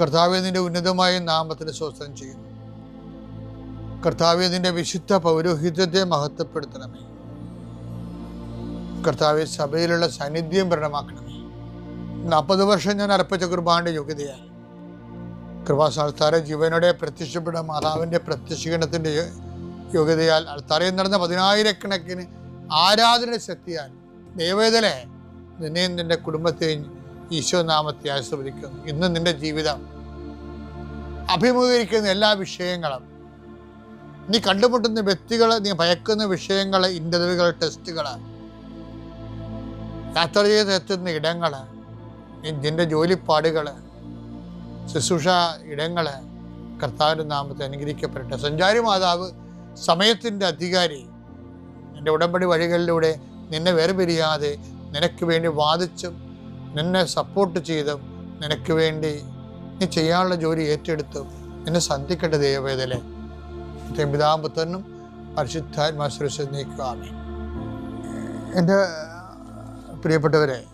കർത്താവെ ഉന്നതമായ നാമത്തിന് സ്വസ്ഥം ചെയ്യുന്നു. കർത്താവെ നിന്റെ വിശുദ്ധ പൗരോഹിത്യത്തെ മഹത്വപ്പെടുത്തണമേ. കർത്താവെ സഭയിലുള്ള സാന്നിധ്യം പ്രകടമാക്കണമേ. നാൽപ്പത് വർഷം ഞാൻ അർപ്പിച്ച കുർബാന്റെ യോഗ്യതയാണ് കൃപാസ്ഥാനത്താരെ ജീവനോടെ പ്രത്യക്ഷപ്പെട്ട മാതാവിന്റെ പ്രത്യക്ഷീകരണത്തിന്റെ യോഗ്യതയാൽ അൾത്താരയിൽ നടന്ന പതിനായിരക്കണക്കിന് ആരാധന ശക്തിയാൽ ദൈവവേദനെ നിന്നെയും നിന്റെ കുടുംബത്തെയും ഈശോ നാമത്തെ ആശ്രവദിക്കുന്നു. ഇന്ന് നിന്റെ ജീവിതം അഭിമുഖീകരിക്കുന്ന എല്ലാ വിഷയങ്ങളും നീ കണ്ടുമുട്ടുന്ന വ്യക്തികൾ നീ ഭയക്കുന്ന വിഷയങ്ങൾ ഇന്റർവ്യൂകൾ ടെസ്റ്റുകൾ യാത്ര ചെയ്ത് എത്തുന്ന ഇടങ്ങൾ നിന്റെ ജോലിപ്പാടുകൾ ശുശ്രൂഷ ഇടങ്ങൾ കർത്താവിന്റെ നാമത്തെ അനുഗ്രഹിക്കപ്പെടട്ടെ. സഞ്ചാരി മാതാവ് സമയത്തിന്റെ അധികാരി എന്റെ ഉടമ്പടി വഴികളിലൂടെ നിന്നെ വേർപിരിയാതെ നിനക്ക് വേണ്ടി വാദിച്ചും നിന്നെ സപ്പോർട്ട് ചെയ്ത് നിനക്ക് വേണ്ടി നീ ചെയ്യാനുള്ള ജോലി ഏറ്റെടുത്ത് നിന്നെ സന്ധിക്കട്ടെ ദൈവവേദനെ. പിതാമ്പുത്തനും പരിശുദ്ധാത്മാ നീക്കുവാമേ എന്റെ പ്രിയപ്പെട്ടവരെ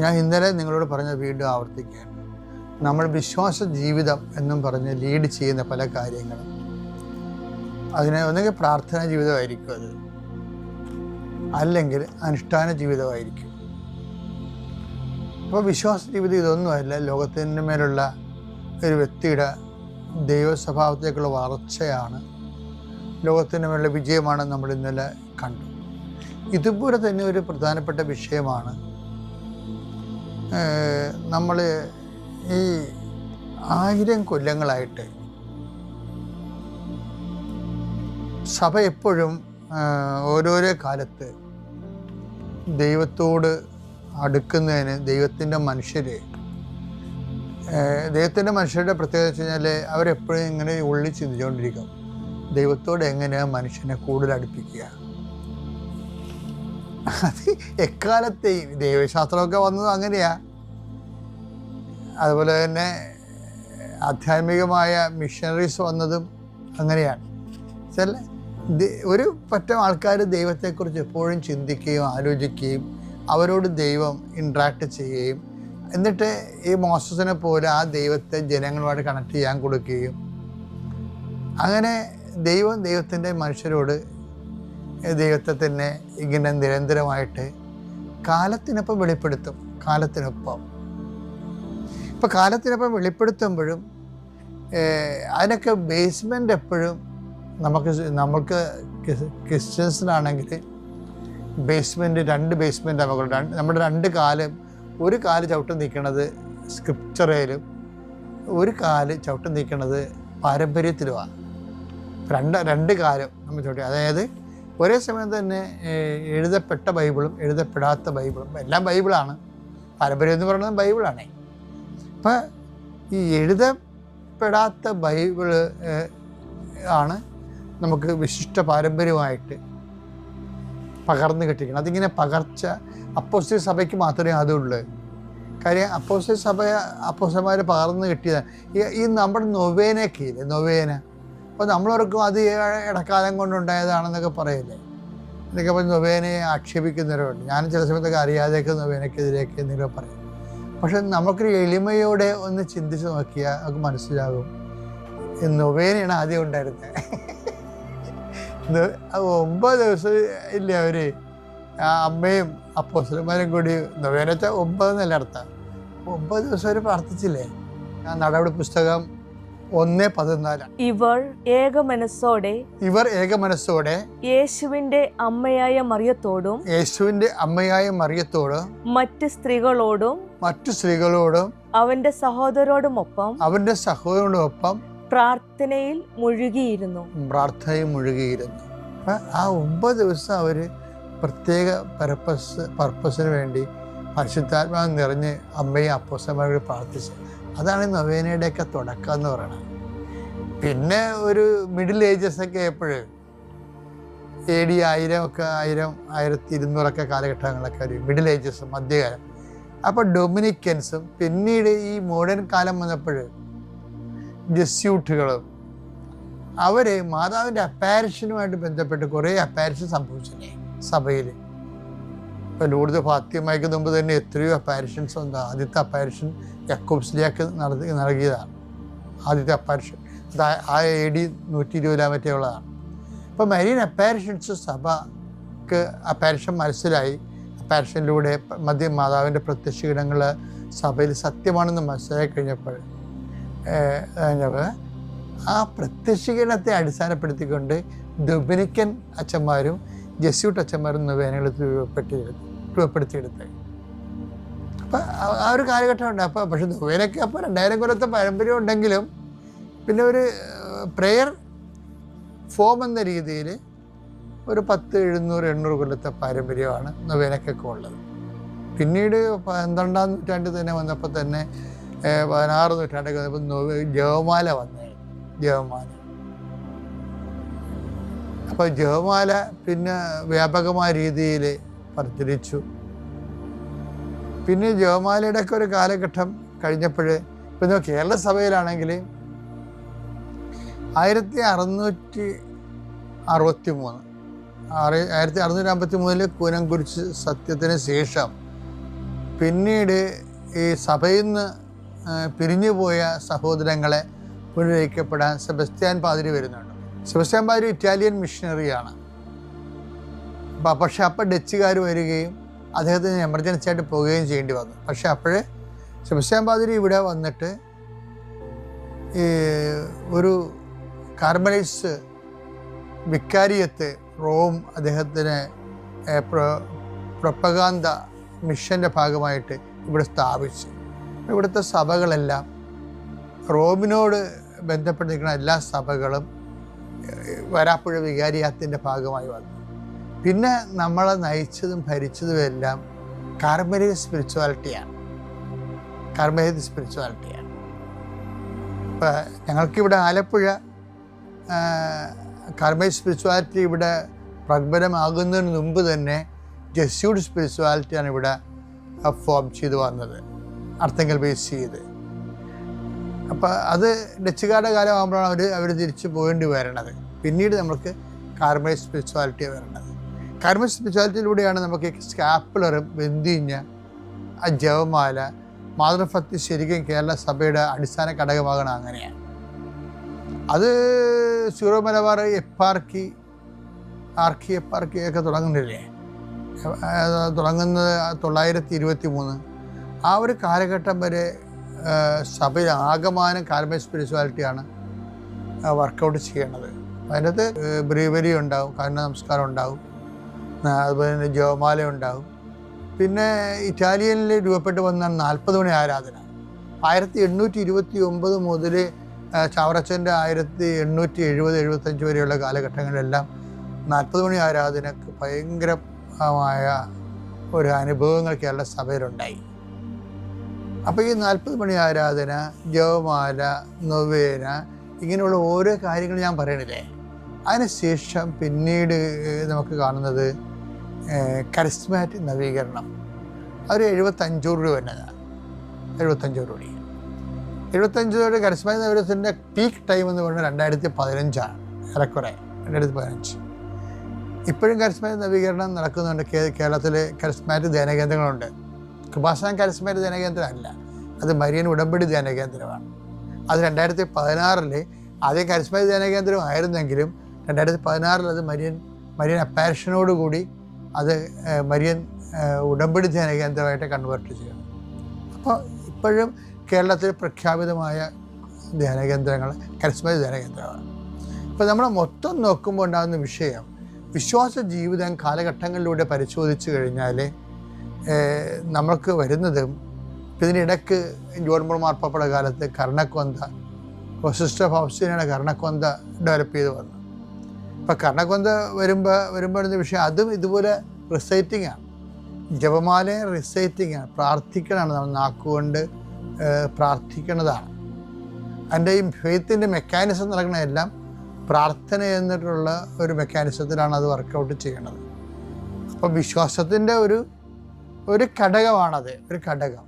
ഞാൻ ഇന്നലെ നിങ്ങളോട് പറഞ്ഞ വീണ്ടും ആവർത്തിക്കുകയാണ്. നമ്മൾ വിശ്വാസ ജീവിതം എന്നും പറഞ്ഞ് ലീഡ് ചെയ്യുന്ന പല കാര്യങ്ങളും. അതിനെ ഒന്നുകിൽ പ്രാർത്ഥനാ ജീവിതമായിരിക്കും അത് അല്ലെങ്കിൽ അനുഷ്ഠാന ജീവിതമായിരിക്കും. അപ്പോൾ വിശ്വാസ ജീവിതം ഇതൊന്നുമല്ല. ലോകത്തിന്റെ മേലുള്ള ഒരു വ്യക്തിയുടെ ദൈവസ്വഭാവത്തേക്കുള്ള വളർച്ചയാണ് ലോകത്തിന്റെ മേലുള്ള വിജയമാണ് നമ്മൾ ഇന്നലെ കണ്ടു. ഇതുപോലെ തന്നെ ഒരു പ്രധാനപ്പെട്ട വിഷയമാണ് നമ്മൾ ഈ ആയിരം കൊല്ലങ്ങളായിട്ട് സഭ എപ്പോഴും ഓരോരോ കാലത്ത് ദൈവത്തോട് അടുക്കുന്നതിന് ദൈവത്തിന്റെ മനുഷ്യർ ദൈവത്തിന്റെ മനുഷ്യരുടെ പ്രത്യേകത വെച്ച് കഴിഞ്ഞാൽ അവരെപ്പോഴും ഇങ്ങനെ ഉള്ളിൽ ചിന്തിച്ചുകൊണ്ടിരിക്കും. ദൈവത്തോട് എങ്ങനെയാണ് മനുഷ്യനെ കൂടുതൽ അടുപ്പിക്കുക? അത് എക്കാലത്തെയും ദൈവശാസ്ത്രമൊക്കെ വന്നത് അങ്ങനെയാ. അതുപോലെ തന്നെ ആധ്യാത്മികമായ മിഷണറീസ് വന്നതും അങ്ങനെയാണ് ചില ഒരു പറ്റം ആൾക്കാർ ദൈവത്തെക്കുറിച്ച് എപ്പോഴും ചിന്തിക്കുകയും ആലോചിക്കുകയും അവരോട് ദൈവം ഇൻട്രാക്ട് ചെയ്യുകയും എന്നിട്ട് ഈ മോസസിനെ പോലെ ആ ദൈവത്തെ ജനങ്ങളുമായിട്ട് കണക്ട് ചെയ്യാൻ കൊടുക്കുകയും. അങ്ങനെ ദൈവം ദൈവത്തിന്റെ മനുഷ്യരോട് ദൈവത്തെ തന്നെ ഇങ്ങനെ നിരന്തരമായിട്ട് കാലത്തിനൊപ്പം വെളിപ്പെടുത്തും കാലത്തിനൊപ്പം. ഇപ്പം കാലത്തിനൊപ്പം വെളിപ്പെടുത്തുമ്പോഴും അതിനൊക്കെ ബേസ്മെന്റ് എപ്പോഴും നമുക്ക് നമ്മൾക്ക് ക്രിസ്ത്യൻസിനാണെങ്കിൽ ബേസ്മെന്റ് രണ്ട് ബേസ്മെന്റ് നമുക്ക് നമ്മുടെ രണ്ട് കാലം ഒരു കാൽ ചവിട്ടം നിൽക്കുന്നത് സ്ക്രിപ്ചറയിലും ഒരു കാൽ ചവിട്ടം നിൽക്കുന്നത് പാരമ്പര്യത്തിലുമാണ് രണ്ട് രണ്ട് കാലം നമ്മൾ ചവിട്ടി. അതായത് ഒരേ സമയം തന്നെ എഴുതപ്പെട്ട ബൈബിളും എഴുതപ്പെടാത്ത ബൈബിളും എല്ലാം ബൈബിളാണ്. പാരമ്പര്യം എന്ന് പറയുന്നത് ബൈബിളാണേ. അപ്പം ഈ എഴുതപ്പെടാത്ത ബൈബിൾ ആണ് നമുക്ക് വിശിഷ്ട പാരമ്പര്യമായിട്ട് പകർന്നു കിട്ടിക്കണം അതിങ്ങനെ പകർച്ച അപ്പോസ്റ്റൽ സഭയ്ക്ക് മാത്രമേ അതുള്ളൂ. കാര്യം അപ്പോസ്റ്റൽ സഭ അപ്പോസ്റ്റന്മാർ പകർന്നു കിട്ടിയതാണ് ഈ നമ്മുടെ നൊവേനയൊക്കെ ഇല്ലേ നൊവേന. അപ്പോൾ നമ്മളോർക്കും അത് ഇടക്കാലം കൊണ്ടുണ്ടായതാണെന്നൊക്കെ പറയില്ലേ? എന്നൊക്കെ പറഞ്ഞ് നൊവേനയെ ആക്ഷേപിക്കുന്നവരുണ്ട് ഞാൻ ചില സമയത്തൊക്കെ അറിയാതെയൊക്കെ നൊവേനക്കെതിരെയൊക്കെ എന്തെങ്കിലും പറയും. പക്ഷെ നമുക്കൊരു എളിമയോടെ ഒന്ന് ചിന്തിച്ച് നോക്കിയാൽ നമുക്ക് മനസ്സിലാകും. നൊവേനയാണ് ആദ്യം ഉണ്ടായിരുന്നത്. ഒമ്പത് ദിവസം ഇല്ല അവർ അമ്മയും അപ്പോസ്റ്റലന്മാരും കൂടി നൊവേന വെച്ചാൽ ഒമ്പത് നില അർത്ഥം? ഒമ്പത് ദിവസം അവർ പ്രാർത്ഥിച്ചില്ലേ? ആ നടപടി പുസ്തകം ഒന്ന് പതിനാല്. ഇവർ ഏക മനസ്സോടെ ഇവർ ഏക മനസ്സോടെ യേശുവിന്റെ അമ്മയായ മറിയത്തോടും യേശുവിന്റെ അമ്മയായ മറിയത്തോടും മറ്റ് സ്ത്രീകളോടും മറ്റു സ്ത്രീകളോടും അവന്റെ സഹോദരോടുമൊപ്പം അവന്റെ സഹോദരനോടൊപ്പം പ്രാർത്ഥനയിൽ മുഴുകിയിരുന്നു. പ്രാർത്ഥനയിൽ മുഴുകിയിരുന്നു. ആ ഒമ്പത് ദിവസം അവർ പ്രത്യേക പർപ്പസ് പർപ്പസിന് വേണ്ടി പരിശുദ്ധാത്മാവ് നിറഞ്ഞ് അമ്മയും അപ്പോസന്മാരോട് പ്രാർത്ഥിച്ചു. അതാണ് നൊവേനയുടെയൊക്കെ തുടക്കം എന്ന് പറയുന്നത് പിന്നെ ഒരു മിഡിൽ ഏജസ് ഒക്കെ എപ്പോഴും എ ഡി ആയിരം ഒക്കെ ആയിരം ആയിരത്തി ഇരുന്നൂറൊക്കെ കാലഘട്ടങ്ങളൊക്കെ ഒരു മിഡിൽ ഏജസ് മധ്യകാലം. അപ്പോൾ ഡൊമിനിക്കൻസും പിന്നീട് ഈ മോഡേൺ കാലം വന്നപ്പോൾ ജസ്യൂട്ടുകളും അവർ മാതാവിന്റെ അപ്പാരിഷനുമായിട്ട് ബന്ധപ്പെട്ട് കുറേ അപ്പാരിഷൻ സംഭവിച്ചില്ലേ സഭയിൽ ഇപ്പോൾ ലൂർദ് ഫാത്തിയമ്മയ്ക്ക് മുമ്പ് തന്നെ എത്രയോ അപ്പാരിഷൻസ് ഉണ്ട്. ആദ്യത്തെ അപ്പാരിഷൻ യക്കോബ്സിലേക്ക് നടത്തി നൽകിയതാണ്. ആദ്യത്തെ അപ്പാരിഷൻ. ആ- എ ഡി നൂറ്റി ഇരുപതിലാ ഉള്ളതാണ്. അപ്പോൾ മരീൻ അപ്പാരിഷൻസ് സഭക്ക് അപ്പാരിഷൻ മനസ്സിലായി. അപ്പാരിഷനിലൂടെ മധ്യ മാതാവിന്റെ പ്രത്യക്ഷീടങ്ങൾ സഭയിൽ സത്യമാണെന്ന് മനസ്സിലായി കഴിഞ്ഞപ്പോൾ ആ പ്രത്യക്ഷീകരണത്തെ അടിസ്ഥാനപ്പെടുത്തിക്കൊണ്ട് ഡൊമിനിക്കൻ അച്ഛന്മാരും ജസ്യൂട്ട് അച്ഛന്മാരും നൊവേനകൾ രൂപപ്പെടുത്തിയെടുത്ത് രൂപപ്പെടുത്തിയെടുത്തത്. അപ്പം ആ ഒരു കാലഘട്ടം ഉണ്ട് അപ്പോൾ പക്ഷെ നൊവേനൊക്കെ അപ്പോൾ രണ്ടായിരം കൊല്ലത്തെ പാരമ്പര്യം ഉണ്ടെങ്കിലും പിന്നെ ഒരു പ്രെയർ ഫോം എന്ന രീതിയിൽ ഒരു പത്ത് എഴുന്നൂറ് എണ്ണൂറ് കൊല്ലത്തെ പാരമ്പര്യമാണ് നൊവേനക്കൊക്കെ ഉള്ളത്. പിന്നീട് പന്ത്രണ്ടാം നൂറ്റാണ്ടിൽ തന്നെ വന്നപ്പോൾ തന്നെ പതിനാറ് നൂറ്റാണ്ടൊക്കെ ജവമാല വന്നേ. ജവമാല. അപ്പോൾ ജവമാല പിന്നെ വ്യാപകമായ രീതിയിൽ പ്രചരിച്ചു. പിന്നെ ജവമാലയുടെ ഒക്കെ ഒരു കാലഘട്ടം കഴിഞ്ഞപ്പോൾ ഇപ്പം കേരള സഭയിലാണെങ്കിൽ ആയിരത്തി അറുന്നൂറ്റി അറുപത്തി മൂന്ന് ആയിരത്തി അറുന്നൂറ്റി അമ്പത്തി മൂന്നിൽ കൂനംകുരിശ് സത്യത്തിന് ശേഷം പിന്നീട് ഈ സഭയിൽ നിന്ന് പിരിഞ്ഞുപോയ സഹോദരങ്ങളെ പുനരയിക്കപ്പെടാൻ സെബസ്ത്യാൻ പാതിരി വരുന്നുണ്ട്. സെബസ്ത്യാൻ പാതിരി ഇറ്റാലിയൻ മിഷണറിയാണ് അപ്പം പക്ഷേ അപ്പം ഡച്ചുകാർ വരികയും അദ്ദേഹത്തിന് എമർജൻസി ആയിട്ട് പോവുകയും ചെയ്യേണ്ടി വന്നു. പക്ഷെ അപ്പോഴേ സെബസ്ത്യാൻ പാതിരി ഇവിടെ വന്നിട്ട് ഈ ഒരു കാർമലൈസ് വിക്കാരിയത്ത് റോം അദ്ദേഹത്തിന് പ്രൊപ്പകാന്ത മിഷന്റെ ഭാഗമായിട്ട് ഇവിടെ സ്ഥാപിച്ചു. ഇവിടുത്തെ സഭകളെല്ലാം റോമിനോട് ബന്ധപ്പെട്ടിരിക്കുന്ന എല്ലാ സഭകളും വരാപ്പുഴ വികാരിയാത്തിന്റെ ഭാഗമായി വന്നു. പിന്നെ നമ്മളെ നയിച്ചതും ഭരിച്ചതും എല്ലാം കാർമലൈസ് സ്പിരിച്വാലിറ്റിയാണ്. കാർമലൈസ് സ്പിരിച്വാലിറ്റിയാണ്. ഇപ്പം ഞങ്ങൾക്കിവിടെ ആലപ്പുഴ കാർമൈസ് സ്പിരിച്വാലിറ്റി ഇവിടെ പ്രകടമാകുന്നതിന് മുമ്പ് തന്നെ ജസ്യൂഡ് സ്പിരിച്വാലിറ്റിയാണ് ഇവിടെ ഫോം ചെയ്തു വന്നത്. അർത്ഥങ്ങൾ ബേസ് ചെയ്ത്. അപ്പോൾ അത് ഡച്ചുകാരുടെ കാലമാകുമ്പോഴാണ് അവർ അവർ തിരിച്ച് പോകേണ്ടി വരണത്. പിന്നീട് നമുക്ക് കാർമൈസ് സ്പിരിച്വാലിറ്റി വരണത്. കാർമൈസ് സ്പിരിച്വാലിറ്റിയിലൂടെയാണ് നമുക്ക് സ്കാപ്പിളറും ബന്ധിഞ്ഞ ആ ജവമാല മാതൃഭക്തി ശരിക്കും കേരള സഭയുടെ അടിസ്ഥാന ഘടകമാകണം അങ്ങനെയാണ്. അത് Syro Malabar eparchy archeparchy ഒക്കെ തുടങ്ങുന്നില്ലേ? തുടങ്ങുന്നത് തൊള്ളായിരത്തി ഇരുപത്തി മൂന്ന് ആ ഒരു കാലഘട്ടം വരെ സഭയിൽ ആകമാനം കാർമൽ സ്പിരിച്വാലിറ്റിയാണ് വർക്കൗട്ട് ചെയ്യണത്. അതിനകത്ത് ബ്രീവരി ഉണ്ടാവും കരുണ നമസ്കാരം ഉണ്ടാവും അതുപോലെ തന്നെ ജോമാല ഉണ്ടാവും. പിന്നെ ഇറ്റാലിയനിൽ രൂപപ്പെട്ട് വന്ന നാൽപ്പത് മണി ആരാധന. ആയിരത്തി എണ്ണൂറ്റി ഇരുപത്തി ഒമ്പത് മുതൽ ചാവറച്ചന്റെ ആയിരത്തി എണ്ണൂറ്റി എഴുപത് എഴുപത്തഞ്ച് വരെയുള്ള കാലഘട്ടങ്ങളിലെല്ലാം നാൽപ്പത് മണി ആരാധനക്ക് ഭയങ്കരമായ ഒരു അനുഭവങ്ങൾ കേരള സഭയിലുണ്ടായി. അപ്പോൾ ഈ നാൽപ്പത് മണി ആരാധന ജവമാല നൊവേന ഇങ്ങനെയുള്ള ഓരോ കാര്യങ്ങൾ ഞാൻ പറയണില്ലേ? അതിനുശേഷം പിന്നീട് നമുക്ക് കാണുന്നത് കരിസ്മാറ്റിക് നവീകരണം. അവർ എഴുപത്തഞ്ചൂറ് രൂപ തന്നെയാണ് എഴുപത്തഞ്ചൂറ് രൂപ എഴുപത്തഞ്ച് രൂപയുടെ കരിസ്മാറ്റിക് നവീകരണത്തിന്റെ പീക്ക് ടൈം എന്ന് പറഞ്ഞാൽ രണ്ടായിരത്തി പതിനഞ്ചാണ് ഏറെക്കുറെ രണ്ടായിരത്തി പതിനഞ്ച് ഇപ്പോഴും കരിസ്മാറ്റിക് നവീകരണം നടക്കുന്നുണ്ട്. കേരളത്തിൽ കരിസ്മാറ്റിക് ധ്യാനകേന്ദ്രങ്ങളുണ്ട്. കൃപാസനം കരിസ്മാറ്റിക് ധ്യാനകേന്ദ്രമല്ല അത് മരിയൻ ഉടമ്പടി ധ്യാനകേന്ദ്രമാണ് അത് രണ്ടായിരത്തി പതിനാറിൽ ആദ്യം കരിസ്മാറ്റിക് ധ്യാനകേന്ദ്രം ആയിരുന്നെങ്കിലും രണ്ടായിരത്തി പതിനാറിൽ അത് മരിയൻ മരിയൻ അപ്പാരിഷനോടുകൂടി അത് മരിയൻ ഉടമ്പടി ധ്യാനകേന്ദ്രമായിട്ട് കൺവേർട്ട് ചെയ്യണം അപ്പോൾ ഇപ്പോഴും കേരളത്തിൽ പ്രഖ്യാപിതമായ ധ്യാനകേന്ദ്രങ്ങൾ കരിസ്മാറ്റിക് ധ്യാനകേന്ദ്രമാണ് ഇപ്പോൾ നമ്മൾ മൊത്തം നോക്കുമ്പോൾ ഉണ്ടാകുന്ന വിഷയം വിശ്വാസ ജീവിതം കാലഘട്ടങ്ങളിലൂടെ പരിശോധിച്ചു കഴിഞ്ഞാൽ നമ്മൾക്ക് വരുന്നതും ഇതിനിടക്ക് ഇതിനിടയ്ക്ക് ജോൺ മോൾ മാർപ്പാപ്പയുടെ കാലത്ത് കർണക്കൊന്ത സിസ്റ്റർ ഓഫ് ഹൗസിനെയാണ് കർണക്കൊന്ത ഡെവലപ്പ് ചെയ്ത് വന്നത് ഇപ്പം കർണക്കൊന്ത വരുമ്പോൾ വരുമ്പോഴുന്ന വിഷയം അതും ഇതുപോലെ റിസൈറ്റിംഗ് ആണ്. ജപമാലയെ റിസൈറ്റിംഗ് ആണ്. പ്രാർത്ഥിക്കണമാണ് നമ്മൾ നാക്കുകൊണ്ട് പ്രാർത്ഥിക്കുന്നതാണ്. എന്റെ ഈ ഫെയ്ത്തിന്റെ മെക്കാനിസം നടക്കണതെല്ലാം പ്രാർത്ഥന എന്നിട്ടുള്ള ഒരു മെക്കാനിസത്തിലാണ് അത് വർക്കൗട്ട് ചെയ്യണത് അപ്പം വിശ്വാസത്തിന്റെ ഒരു ഒരു ഘടകമാണത് ഒരു ഘടകം.